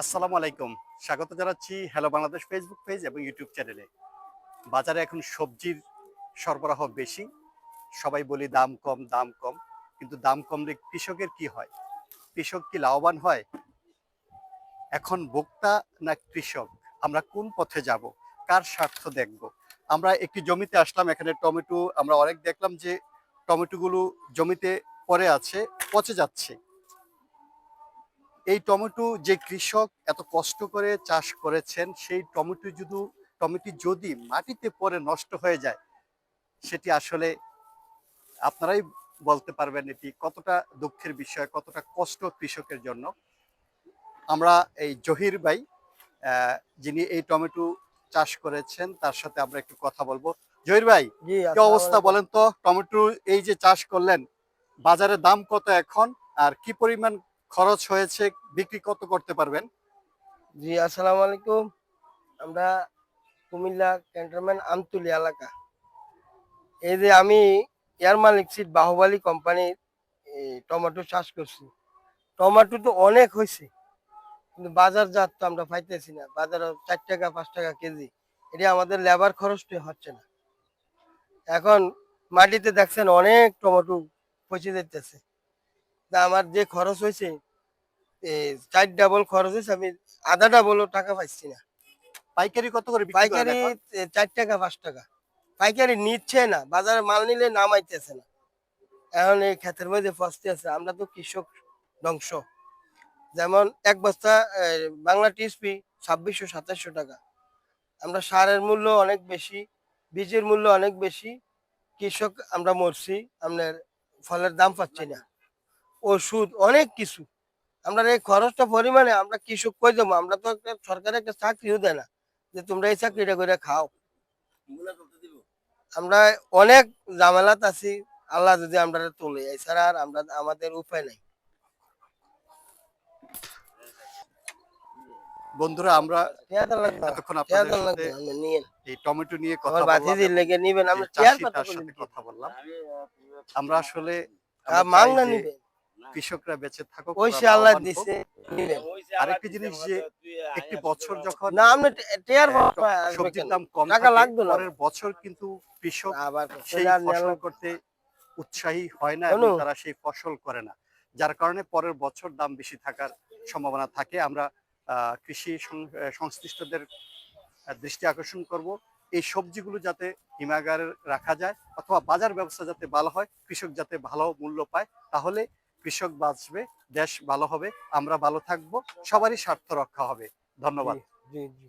আসসালামু আলাইকুম। স্বাগত জানাচ্ছি হ্যালো বাংলাদেশ ফেসবুক পেজ এবং ইউটিউব চ্যানেলে বাজারে এখন সবজির সরবরাহ বেশি। সবাই বলি দাম কম দাম কম। কিন্তু দাম কমলে কৃষকের কি হয়? কৃষক কি লাভবান হয়? এখন ভোক্তা না কৃষক? আমরা কোন পথে যাব? কার স্বার্থ দেখব? আমরা একটি জমিতে আসলাম, এখানে টমেটো, আমরা অনেক দেখলাম যে টমেটোগুলো জমিতে পরে আছে, পচে যাচ্ছে। এই টমেটো যে কৃষক এত কষ্ট করে চাষ করেছেন সেই টমেটো যদি টমেটো যদি মাটিতে পরে নষ্ট হয়ে যায় সেটি আসলে আপনারাই বলতে পারবেন এটি কতটা দুঃখের বিষয় কতটা কষ্ট কৃষকের জন্য। আমরা এই জহির ভাই আহ, যিনি এই টমেটো চাষ করেছেন তার সাথে আমরা একটু কথা বলব। জহির ভাই কি অবস্থা বলেন তো? টমেটো এই যে চাষ করলেন বাজারে দাম কত এখন? আর কি পরিমাণ খরচ হয়েছে, বিক্রি কত করতে পারবেন? জি, আসসালামু আলাইকুম। আমরা কুমিল্লা ক্যান্টনমেন্ট আমতুলি এলাকা। এই যে আমি এয়ার মালিক সিট বাহুবালি কোম্পানির টমেটো চাষ করছি। টমেটো তো অনেক হয়েছে, কিন্তু বাজার জাত তো আমরা পাইতেছি না। বাজারে চার টাকা, পাঁচ টাকা কেজি। এটা আমাদের লেবার খরচটা হচ্ছে না। এখন মাটিতে দেখছেন অনেক টমেটো পচে যাইতেছে। তা আমার যে খরচ হয়েছে চার ডাবল খরচ হয়েছে আমি আধা ডাবলও টাকা পাইছি না। পাইকারি কত করে পাইকারি চার টাকা পাঁচ টাকা। পাইকারি নিচ্ছে না বাজারে মাল নিলে নামাইতেছে না। এখন এই ক্ষেতের মধ্যে ফসতে আছে আমরা তো কৃষক ধ্বংস। যেমন এক বস্তা বাংলা টিএসপি ছাব্বিশশো সাতাশশো টাকা। আমরা সারের মূল্য অনেক বেশি বীজের মূল্য অনেক বেশি। কৃষক আমরা মরছি আপনার ফলের দাম পাচ্ছি না। ওষুধ অনেক কিছু। আমরা এই খরচটা পরিমাণে আমরা কৃষক কই দেবো? আমরা তো একটা সরকারের একটা চাকরিও দেয় না। যে তোমরা এই চাকরিটা করে খাও। আমরা অনেক ঝামেলাত আছি আল্লাহ যদি আমরা তোলে। এছাড়া আর আমরা আমাদের উপায় নাই। বন্ধুরা আমরা এতক্ষণ আপনাদের। এই টমেটো নিয়ে কথা বললাম লেগে নিবেন কথা বললাম। আসলে মাংনা নিবেন। কৃষকরা বেঁচে থাকুক ওই সে আল্লাহ দিছে। আরেকটি জিনিস যে একটি বছর যখন না আপনি টেয়ার আহ, সবজির দাম কম টাকা লাগবে না। পরের বছর কিন্তু কৃষক আবার সেই ফসল করতে উৎসাহী হয় না এবং তারা সেই ফসল করে না। যার কারণে পরের বছর দাম বেশি থাকার সম্ভাবনা থাকে। আমরা কৃষি সংশ্লিষ্টদের দৃষ্টি আকর্ষণ করব। এই সবজিগুলো যাতে হিমাগারে রাখা যায় অথবা বাজার ব্যবস্থা যাতে ভালো হয় কৃষক যাতে ভালো মূল্য পায় তাহলে কৃষক বাঁচবে, দেশ ভালো হবে, আমরা ভালো থাকব, সবারই স্বার্থ রক্ষা হবে। ধন্যবাদ। জি জি